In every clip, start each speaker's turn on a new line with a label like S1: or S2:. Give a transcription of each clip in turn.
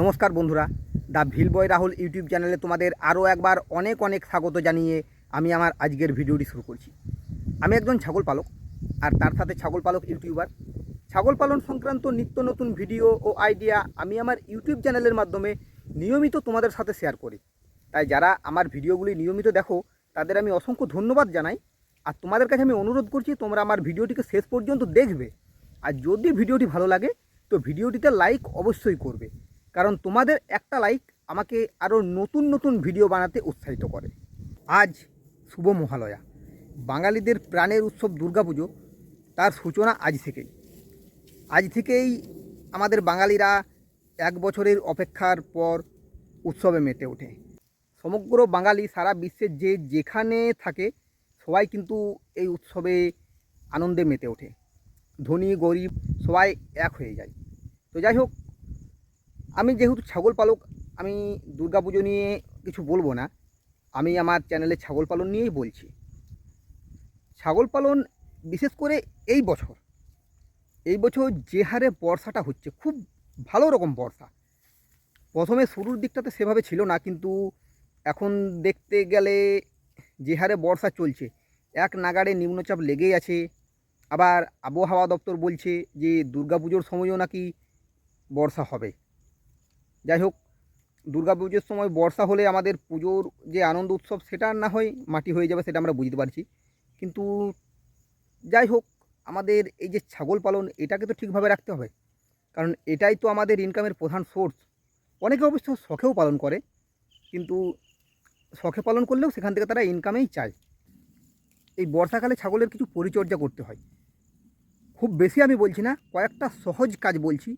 S1: নমস্কার বন্ধুরা, the vill boy Rahul YouTube চ্যানেলে তোমাদের আরও একবার অনেক অনেক স্বাগত জানিয়ে আমি আমার আজকের ভিডিওটি শুরু করছি। আমি একজন ছাগল পালক আর তার সাথে ছাগল পালক ইউটিউবার। ছাগল পালন সংক্রান্ত নিত্য নতুন ভিডিও ও আইডিয়া আমি আমার ইউটিউব চ্যানেলের মাধ্যমে নিয়মিত তোমাদের সাথে শেয়ার করি। তাই যারা আমার ভিডিওগুলি নিয়মিত দেখো, তাদের আমি অসংখ্য ধন্যবাদ জানাই। আর তোমাদের কাছে আমি অনুরোধ করছি, তোমরা আমার ভিডিওটিকে শেষ পর্যন্ত দেখবে। আর যদি ভিডিওটি ভালো লাগে, তো ভিডিওটিতে লাইক অবশ্যই করবে। কারণ তোমাদের একটা লাইক আমাকে আরও নতুন নতুন ভিডিও বানাতে উৎসাহিত করে। আজ শুভ মহালয়া। বাঙালিদের প্রাণের উৎসব দুর্গাপুজো, তার সূচনা আজ থেকেই। আজ থেকেই আমাদের বাঙালিরা এক বছরের অপেক্ষার পর উৎসবে মেতে ওঠে। সমগ্র বাঙালি সারা বিশ্বের যে যেখানে থাকে, সবাই কিন্তু এই উৎসবে আনন্দে মেতে ওঠে। ধনী, গরিব সবাই এক হয়ে যায়। তো যাই হোক আমি যেহেতু ছাগল পালক, আমি দুর্গা পুজো নিয়ে কিছু বলব না। আমি আমার চ্যানেলে ছাগল পালন নিয়েই বলছি। ছাগল পালন বিশেষ করে এই বছর এই বছর যে হারে বর্ষাটা হচ্ছে, খুব ভালো রকম বর্ষা। প্রথমে শুরুর দিকটাতে সেভাবে ছিল না, কিন্তু এখন দেখতে গেলে যে হারে বর্ষা চলছে, এক নাগাড়ে নিম্নচাপ লেগেই আছে। আবার আবহাওয়া দপ্তর বলছে যে দুর্গাপুজোর সময়ও নাকি বর্ষা হবে। যাই হোক, দুর্গা পুজোর সময় বর্ষা হলে আমাদের পুজোর যে আনন্দ উৎসব সেটা না হয় মাটি হয়ে যাবে সেটা আমরা বুঝতে পারছি। কিন্তু যাই হোক, আমাদের এই যে ছাগল পালন, এটাকে তো ঠিকভাবে রাখতে হবে। কারণ এটাই তো আমাদের ইনকামের প্রধান সোর্স অনেকে অবশ্য শখেও পালন করে, কিন্তু শখে পালন করলেও সেখান থেকে তারা ইনকামেই চায়। এই বর্ষাকালে ছাগলের কিছু পরিচর্যা করতে হয়। খুব বেশি আমি বলছি না, কয়েকটা সহজ কাজ বলছি।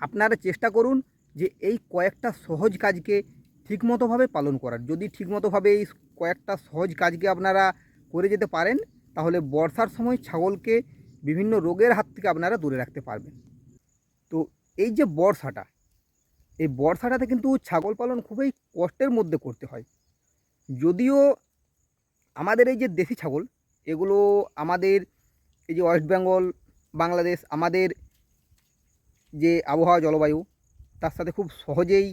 S1: আপনারা চেষ্টা করুন যে এই কয়েকটা সহজ কাজকে ঠিকমতোভাবে পালন করার। যদি ঠিকমতোভাবে এই কয়েকটা সহজ কাজকে আপনারা করে যেতে পারেন, তাহলে বর্ষার সময় ছাগলকে বিভিন্ন রোগের হাত থেকে আপনারা দূরে রাখতে পারবেন। তো এই যে বর্ষাটা, এই বর্ষাটাতে কিন্তু ছাগল পালন খুবই কষ্টের মধ্যে করতে হয়। যদিও আমাদের এই যে দেশি ছাগল, এগুলো আমাদের এই যে ওয়েস্ট বেঙ্গল, বাংলাদেশ, আমাদের যে আবহাওয়া, জলবায়ু তার সাথে খুব সহজেই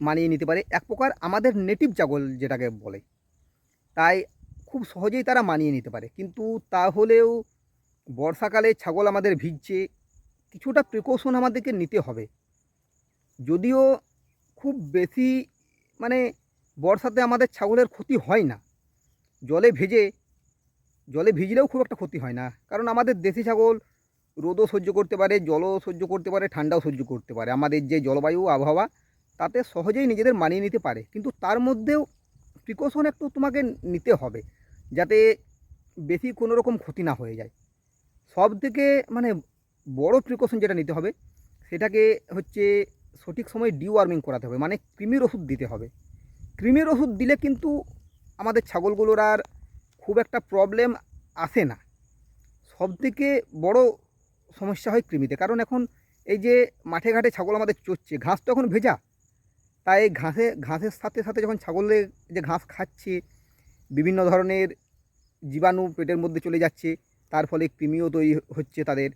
S1: মানিয়ে নিতে পারে। এক প্রকার আমাদের নেটিভ ছাগল যেটাকে বলে, তাই খুব সহজেই তারা মানিয়ে নিতে পারে। কিন্তু তাহলেও বর্ষাকালে ছাগল আমাদের ভিজছে, কিছুটা প্রিকশন আমাদেরকে নিতে হবে। যদিও খুব বেশি মানে বর্ষাতে আমাদের ছাগলের ক্ষতি হয় না। জলে ভেজে, জলে ভিজলেও খুব একটা ক্ষতি হয় না। কারণ আমাদের দেশি ছাগল রোদও সহ্য করতে পারে, জলও সহ্য করতে পারে, ঠান্ডাও সহ্য করতে পারে। আমাদের যে জলবায়ু, আবহাওয়া, তাতে সহজেই নিজেদের মানিয়ে নিতে পারে। কিন্তু তার মধ্যেও প্রিকশন একটু তোমাকে নিতে হবে, যাতে বেশি কোনো রকম ক্ষতি না হয়ে যায়। সব থেকে মানে বড় প্রিকশন যেটা নিতে হবে, সেটাকে হচ্ছে সঠিক সময়ে ডিওয়ার্মিং করাতে হবে মানে কৃমির ওষুধ দিতে হবে। কৃমির ওষুধ দিলে কিন্তু আমাদের ছাগলগুলোর আর খুব একটা প্রবলেম আসে না। সব থেকে বড় সমস্যা হয় কৃমিতে। কারণ এখন এই যে মাঠে ঘাটে ছাগল আমাদের চড়ছে, ঘাস তো এখন ভেজা। তাই ঘাসে, ঘাসের সাথে সাথে যখন ছাগলের যে ঘাস খাচ্ছে, বিভিন্ন ধরনের জীবাণু পেটের মধ্যে চলে যাচ্ছে, তার ফলে কৃমিও তৈরি হচ্ছে তাদের।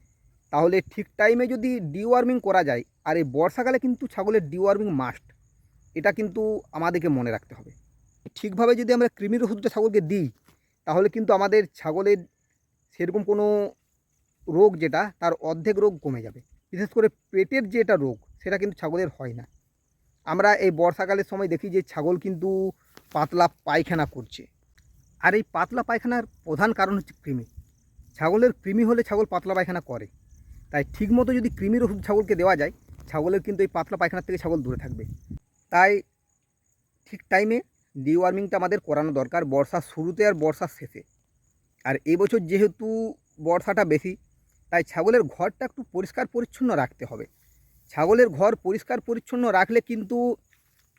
S1: তাহলে ঠিক টাইমে যদি ডিওয়ার্মিং করা যায়, আর এই বর্ষাকালে কিন্তু ছাগলের ডিওয়ার্মিং মাস্ট এটা কিন্তু আমাদেরকে মনে রাখতে হবে। ঠিকভাবে যদি আমরা কৃমির ওষুধটা ছাগলকে দিই, তাহলে কিন্তু আমাদের ছাগলের সেরকম কোনো রোগ যেটা, তার অর্ধেক রোগ কমে যাবে। বিশেষ করে পেটের যেটা রোগ, সেটা কিন্তু ছাগলের হয় না। আমরা এই বর্ষাকালের সময় দেখি যে ছাগল কিন্তু পাতলা পায়খানা করছে। আর এই পাতলা পায়খানার প্রধান কারণ হচ্ছে কৃমি। ছাগলের কৃমি হলে ছাগল পাতলা পায়খানা করে। তাই ঠিকমতো যদি কৃমির ওষুধ ছাগলকে দেওয়া যায়, ছাগলের কিন্তু এই পাতলা পায়খানার থেকে ছাগল দূরে থাকবে। তাই ঠিক টাইমে ডিওয়ার্মিংটা আমাদের করানো দরকার বর্ষার শুরুতে আর বর্ষার শেষে। আর এবছর যেহেতু বর্ষাটা বেশি তাই ছাগলের ঘরটা একটু পরিষ্কার পরিচ্ছন্ন রাখতে হবে। ছাগলের ঘর পরিষ্কার পরিচ্ছন্ন রাখলে কিন্তু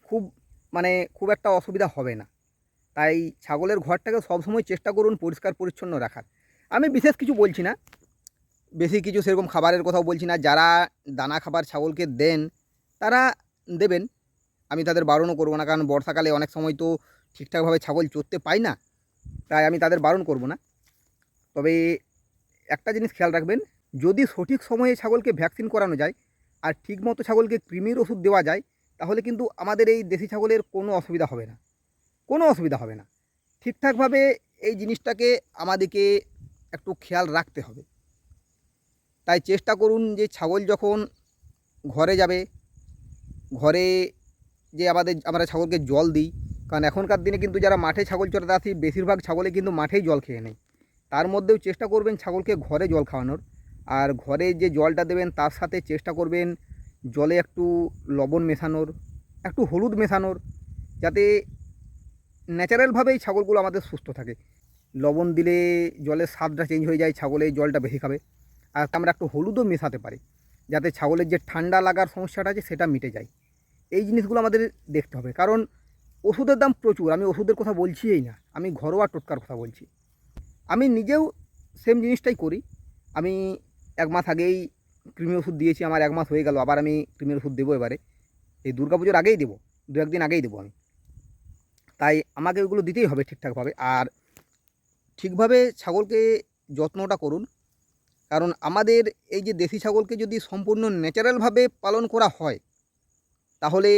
S1: খুব মানে খুব একটা অসুবিধা হবে না। তাই ছাগলের ঘরটাকে সবসময় চেষ্টা করুন পরিষ্কার পরিচ্ছন্ন রাখার। আমি বিশেষ কিছু বলছি না। বেশি কিছু সেরকম খাবারের কথাও বলছি না। যারা দানা খাবার ছাগলকে দেন, তারা দেবেন। আমি তাদের বারণও করব না, কারণ বর্ষাকালে অনেক সময় তো ঠিকঠাকভাবে ছাগল চড়তে পায় না। তাই আমি তাদের বারণ করব না। তবে একটা জিনিস খেয়াল রাখবেন, যদি সঠিক সময়ে ছাগলকে ভ্যাকসিন করানো যায় আর ঠিকমতো ছাগলকে কৃমির ওষুধ দেওয়া যায়, তাহলে কিন্তু আমাদের এই দেশি ছাগলের কোনো অসুবিধা হবে না। কোনো অসুবিধা হবে না। ঠিকঠাকভাবে এই জিনিসটাকে আমাদেরকে একটু খেয়াল রাখতে হবে। তাই চেষ্টা করুন যে ছাগল যখন ঘরে যাবে, ঘরে যে আমাদের, আমরা ছাগলকে জল দিই, কারণ এখনকার দিনে কিন্তু যারা মাঠে ছাগল চড়াতে আসি, বেশিরভাগ ছাগলে কিন্তু মাঠেই জল খেয়ে নেয়। তার মধ্যেও চেষ্টা করবেন ছাগলকে ঘরে জল খাওয়ানোর। আর ঘরে যে জলটা দেবেন, তার সাথে চেষ্টা করবেন জলে একটু লবণ মেশানোর, একটু হলুদ মেশানোর, যাতে ন্যাচারালভাবেই ছাগলগুলো আমাদের সুস্থ থাকে। লবণ দিলে জলের স্বাদটা চেঞ্জ হয়ে যায়, ছাগলে জলটা বেশি খাবে। আর আমরা একটু হলুদও মেশাতে পারি, যাতে ছাগলের যে ঠান্ডা লাগার সমস্যাটা আছে, সেটা মিটে যায়। এই জিনিসগুলো আমাদের দেখতে হবে। কারণ ওষুধের দাম প্রচুর, আমি ওষুধের কথা বলছিই না, আমি ঘরোয়া টোটকার কথা বলছি। আমি নিজেও সেম জিনিসটাই করি। আমি এক মাস আগেই কৃমি ওষুধ দিয়েছি, আমার এক মাস হয়ে গেল, আবার আমি কৃমির ওষুধ দেবো এবারে। এই দুর্গা পুজোর আগেই দেবো, দু একদিন আগেই দেবো আমি। তাই আমাকে ওগুলো দিতেই হবে ঠিকঠাকভাবে। আর ঠিকভাবে ছাগলকে যত্নটা করুন, কারণ আমাদের এই যে দেশি ছাগলকে যদি সম্পূর্ণ ন্যাচারালভাবে পালন করা হয়, তাহলে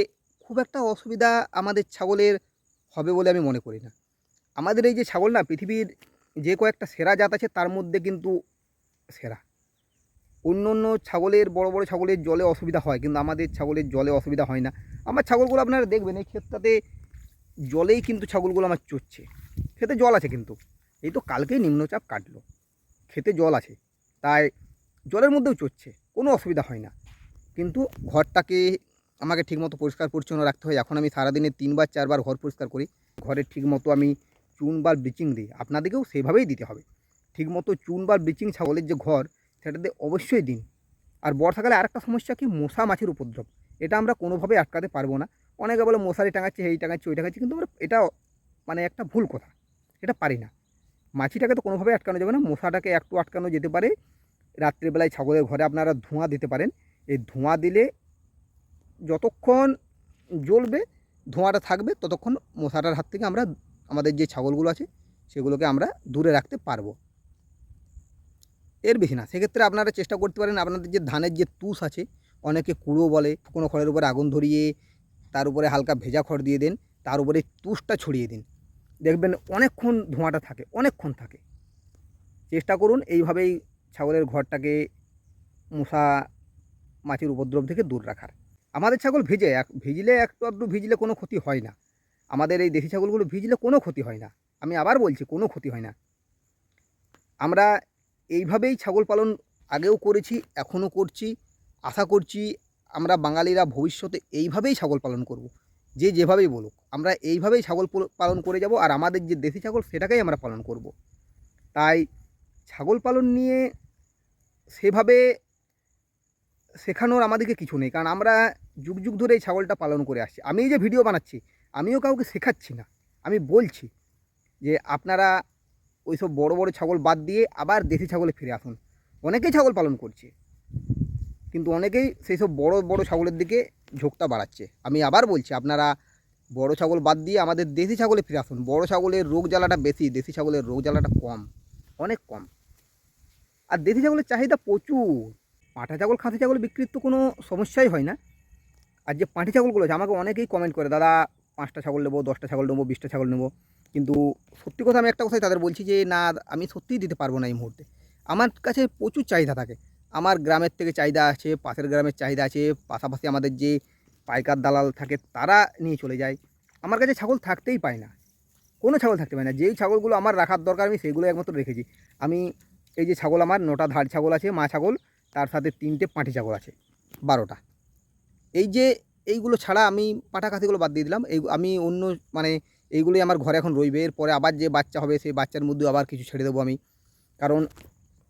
S1: খুব একটা অসুবিধা আমাদের ছাগলের হবে বলে আমি মনে করি না। আমাদের এই যে ছাগল না, পৃথিবীর যে কয়েকটা সেরা জাত আছে তার মধ্যে কিন্তু সেরা। অন্য অন্য ছাগলের, বড় বড় ছাগলের জলে অসুবিধা হয়, কিন্তু আমাদের ছাগলের জলে অসুবিধা হয় না। আমার ছাগলগুলো আপনারা দেখবেন, এই ক্ষেত্রটাতে জলেই কিন্তু ছাগলগুলো আমার চড়ছে। খেতে জল আছে কিন্তু। এই তো কালকেই নিম্নচাপ কাটলো। খেতে জল আছে। তাই জলের মধ্যেও চড়ছে, কোনো অসুবিধা হয় না। কিন্তু ঘরটাকে আমাকে ঠিকমতো পরিষ্কার পরিচ্ছন্ন রাখতে হয়। এখন আমি সারাদিনে তিনবার, চারবার ঘর পরিষ্কার করি। ঘরে ঠিকমতো আমি চুন বা ব্লিচিং দিই আপনাদেরকেও সেভাবেই দিতে হবে। ঠিকমতো চুন বা ব্লিচিং ছাগলের যে ঘর, সেটাতে অবশ্যই দিন। আর বর্ষাকালে আরেকটা সমস্যা কি? মশা মাছির উপদ্রব। এটা আমরা কোনোভাবেই আটকাতে পারব না। অনেকে বলে মশারি টাঙাচ্ছে এই টাঙাচ্ছে, ওই টাঙাচ্ছে, কিন্তু আমরা এটা মানে একটা ভুল কথা। এটা পারি না। মাছিটাকে তো কোনোভাবেই আটকানো যাবে না। মশাটাকে একটু আটকানো যেতে পারে। রাত্রিবেলায় ছাগলের ঘরে আপনারা ধোঁয়া দিতে পারেন। এই ধোঁয়া দিলে যতক্ষণ জ্বলবে, ধোঁয়াটা থাকবে, ততক্ষণ মশাটার হাত থেকে আমরা আমাদের যে ছাগলগুলো আছে, সেগুলোকে আমরা দূরে রাখতে পারব। এর বেশি না। সেক্ষেত্রে আপনারা চেষ্টা করতে পারেন আপনাদের যে ধানের যে তুষ আছে, অনেকে কুড়ো বলে, কোনো খড়ের উপরে আগুন ধরিয়ে, তার উপরে হালকা ভেজা খড় দিয়ে দেন, তার উপরে তুষটা ছড়িয়ে দিন। দেখবেন অনেকক্ষণ ধোঁয়াটা থাকে, অনেকক্ষণ থাকে। চেষ্টা করুন এইভাবেই ছাগলের ঘরটাকে মশা, মাছির উপদ্রব থেকে দূর রাখার। আমাদের ছাগল ভেজে, এক ভিজলে একটু আধটু ভিজলে কোনো ক্ষতি হয় না। আমাদের এই দেশি ছাগলগুলো ভিজলে কোনো ক্ষতি হয় না আমি আবার বলছি, কোনো ক্ষতি হয় না আমরা এইভাবেই ছাগল পালন আগেও করেছি, এখনও করছি, আশা করছি আমরা বাঙালিরা ভবিষ্যতে এইভাবেই ছাগল পালন করব। যে যেভাবেই বলুক, আমরা এইভাবেই ছাগল পালন করে যাব আর আমাদের যে দেশি ছাগল সেটাকেই আমরা পালন করব। তাই ছাগল পালন নিয়ে সেভাবে শেখানোর আমাদেরকে কিছু নেই, কারণ আমরা যুগ যুগ ধরে এই ছাগলটা পালন করে আসছি আমি এই যে ভিডিও বানাচ্ছি আমিও কাউকে শেখাচ্ছি না। আমি বলছি যে আপনারা ওই সব বড়ো বড়ো ছাগল বাদ দিয়ে আবার দেশি ছাগলে ফিরে আসুন। অনেকেই ছাগল পালন করছে, কিন্তু অনেকেই সেই সব বড় বড় ছাগলের দিকে ঝোঁকটা বাড়াচ্ছে। আমি আবার বলছি, আপনারা বড় ছাগল বাদ দিয়ে আমাদের দেশি ছাগলে ফিরে আসুন। বড় ছাগলের রোগ জ্বালাটা বেশি, দেশি ছাগলের রোগ জ্বালাটা কম, অনেক কম। আর দেশি ছাগলের চাহিদা প্রচুর। পাঁঠা ছাগল, খাসি ছাগল বিক্রির তো কোনো সমস্যাই হয় না। আর যে পাঁঠি ছাগলগুলো আছে, আমাকে অনেকেই কমেন্ট করে, দাদা পাঁচটা ছাগল নেব, দশটা ছাগল নেব, বিশটা ছাগল নেব। কিন্তু সত্যি কথা আমি একটা কথাই তাদের বলছি যে, না, আমি সত্যিই দিতে পারব না এই মুহূর্তে। আমার কাছে প্রচুর চাহিদা থাকে। আমার গ্রামের থেকে চাহিদা আছে, পাশের গ্রামের চাহিদা আছে, পাশাপাশি আমাদের যে পাইকার দালাল থাকে, তারা নিয়ে চলে যায়। আমার কাছে ছাগল থাকতেই পায় না। কোনো ছাগল থাকতে পায় না। যেই ছাগলগুলো আমার রাখার দরকার, আমি সেইগুলো একমাত্র রেখেছি। আমি এই যে ছাগল আমার, নটা ধার ছাগল আছে, মা ছাগল, তার সাথে তিনটে পাঁঠি ছাগল আছে, বারোটা। এই যে এইগুলো ছাড়া আমি পাঁঠা বাদ দিয়ে দিলাম। এই, আমি অন্য মানে এইগুলোই আমার ঘরে এখন রইবে। এরপরে আবার যে বাচ্চা হবে, সেই বাচ্চার মধ্যে আবার কিছু ছেড়ে দেবো আমি। কারণ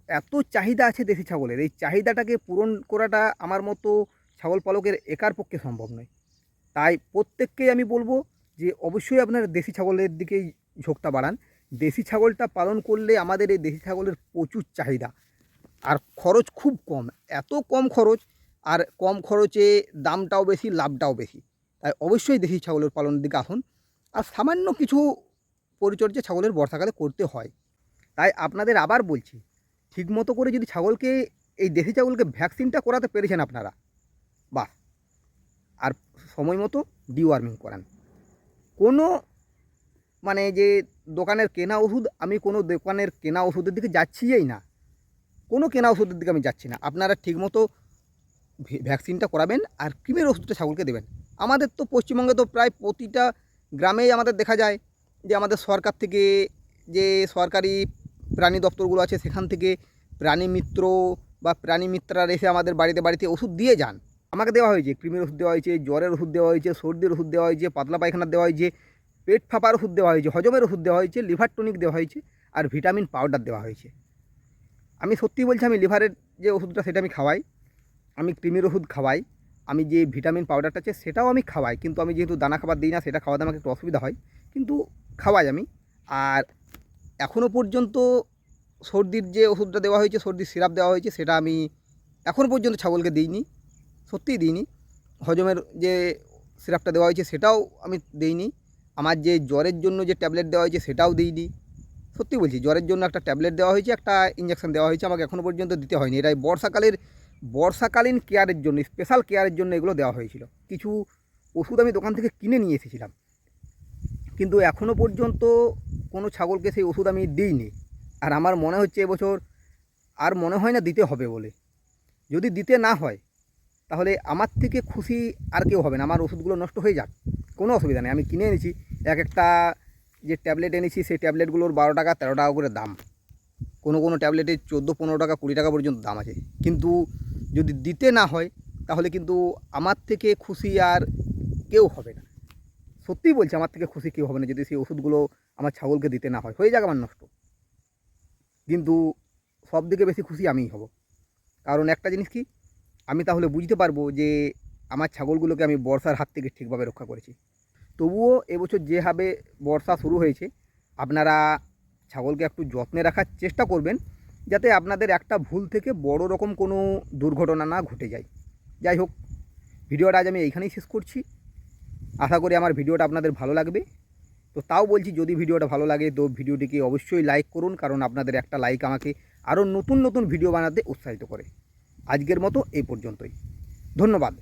S1: এত চাহিদা আছে দেশি ছাগলের। এই চাহিদাটাকে পূরণ করাটা আমার মতো ছাগল পালকের একার পক্ষে সম্ভব নয়। তাই প্রত্যেককেই আমি বলব যে, অবশ্যই আপনার দেশি ছাগলের দিকেই ঝোঁকটা বাড়ান। দেশি ছাগলটা পালন করলে আমাদের এই দেশি ছাগলের প্রচুর চাহিদা। আর খরচ খুব কম। এত কম খরচ আর কম খরচে দামটাও বেশি, লাভটাও বেশি। তাই অবশ্যই দেশি ছাগলের পালনের দিকে আসুন। আর সামান্য কিছু পরিচর্যা ছাগলের বর্ষাকালে করতে হয়। তাই আপনাদের আবার বলছি, ঠিকমতো করে যদি ছাগলকে, এই দেশি ছাগলকে ভ্যাকসিনটা করাতে পেরেছেন আপনারা বাস আর সময় মতো ডিওয়ার্মিং করান। কোনো মানে যে দোকানের কেনা ওষুধ, আমি কোনো দোকানের কেনা ওষুধের দিকে যাচ্ছিই না। কোনো কেনা ওষুধের দিকে আমি যাচ্ছি না। আপনারা ঠিকমতো ভ্যাকসিনটা করাবেন আর ক্রিমের ওষুধটা ছাগলকে দেবেন। আমাদের তো পশ্চিমবঙ্গে তো প্রায় প্রতিটা গ্রামেই আমাদের দেখা যায় যে আমাদের সরকার থেকে যে সরকারি প্রাণী দপ্তরগুলো আছে সেখান থেকে প্রাণী মিত্র বা প্রাণী মিত্রার এসে আমাদের বাড়িতে বাড়িতে ওষুধ দিয়ে যান। আমাকে দেওয়া হয়েছে, ক্রিমের ওষুধ দেওয়া হয়েছে, জ্বরের ওষুধ দেওয়া হয়েছে, সর্দির ওষুধ দেওয়া হয়েছে, পাতলা পায়খানার দেওয়া হয়েছে, পেট ফাঁপার ওষুধ দেওয়া হয়েছে, হজমের ওষুধ দেওয়া হয়েছে, লিভার টনিক দেওয়া হয়েছে আর ভিটামিন পাউডার দেওয়া হয়েছে। আমি সত্যি বলছি, আমি লিভারের যে ওষুধটা সেটা আমি খাওয়াই। আমি ক্রিমের ওষুধ খাওয়াই, আমি যে ভিটামিন পাউডারটা আছে সেটাও আমি খাওয়াই, কিন্তু আমি যেহেতু দানা খাবার দিই না, সেটা খাওয়াতে আমাকে একটু অসুবিধা হয়, কিন্তু খাওয়াই আমি। আর এখনও পর্যন্ত সর্দির যে ওষুধটা দেওয়া হয়েছে, সর্দির সিরাপ দেওয়া হয়েছে, সেটা আমি এখনও পর্যন্ত ছাগলকে দিইনি, সত্যিই দিইনি। হজমের যে সিরাপটা দেওয়া হয়েছে, সেটাও আমি দিইনি। আমার যে জ্বরের জন্য যে ট্যাবলেট দেওয়া হয়েছে, সেটাও দিইনি। সত্যি বলছি, জ্বরের জন্য একটা ট্যাবলেট দেওয়া হয়েছে, একটা ইঞ্জেকশন দেওয়া হয়েছে, আমাকে এখনও পর্যন্ত দিতে হয়নি। এটাই বর্ষাকালের বর্ষাকালীন কেয়ারের জন্য স্পেশাল কেয়ারের জন্য এগুলো দেওয়া হয়েছিল। কিছু ওষুধ আমি দোকান থেকে কিনে নিয়ে এসেছিলাম। কিন্তু এখনও পর্যন্ত কোনো ছাগলকে সেই ওষুধ আমি দিইনি। আর আমার মনে হচ্ছে এবছর আর মনে হয় না দিতে হবে বলে। যদি দিতে না হয়, তাহলে আমার থেকে খুশি আর কেউ হবে না। আমার ওষুধগুলো নষ্ট হয়ে যাক। কোনো অসুবিধা নেই। আমি কিনে এনেছি। এক একটা যে ট্যাবলেট এনেছি, সেই ট্যাবলেটগুলোর বারো টাকা, তেরো টাকা করে দাম। কোনো কোনো ট্যাবলেটের চোদ্দ পনেরো টাকা কুড়ি টাকা পর্যন্ত দাম আছে। কিন্তু যদি দিতে না হয়, তাহলে কিন্তু আমার থেকে খুশি আর কেউ হবে না। সত্যিই বলছি, আমার থেকে খুশি কেউ হবে না। যদি সেই ওষুধগুলো আমার ছাগলকে দিতে না হয়, হয়ে যাক আমার নষ্ট। কিন্তু সব থেকে বেশি খুশি আমিই হব। কারণ একটা জিনিস কি, আমি তাহলে বুঝতে পারব যে আমার ছাগলগুলোকে আমি বর্ষার হাত থেকে ঠিকভাবে রক্ষা করেছি। তবুও এবছর যেভাবে বর্ষা শুরু হয়েছে, আপনারা ছাগলকে একটু যত্নে রাখার চেষ্টা করবেন যাতে আপনাদের একটা ভুল থেকে বড় রকম কোনো দুর্ঘটনা না ঘটে যায়। যাই হোক, ভিডিওটা আজ আমি এইখানেই শেষ করছি। আশা করি আমার ভিডিওটা আপনাদের ভালো লাগবে। তো তাও বলছি, যদি ভিডিওটা ভালো লাগে তো ভিডিওটিকে অবশ্যই লাইক করুন, কারণ আপনাদের একটা লাইক আমাকে আরও নতুন নতুন ভিডিও বানাতে উৎসাহিত করে। আজকের মতো এই পর্যন্তই। ধন্যবাদ।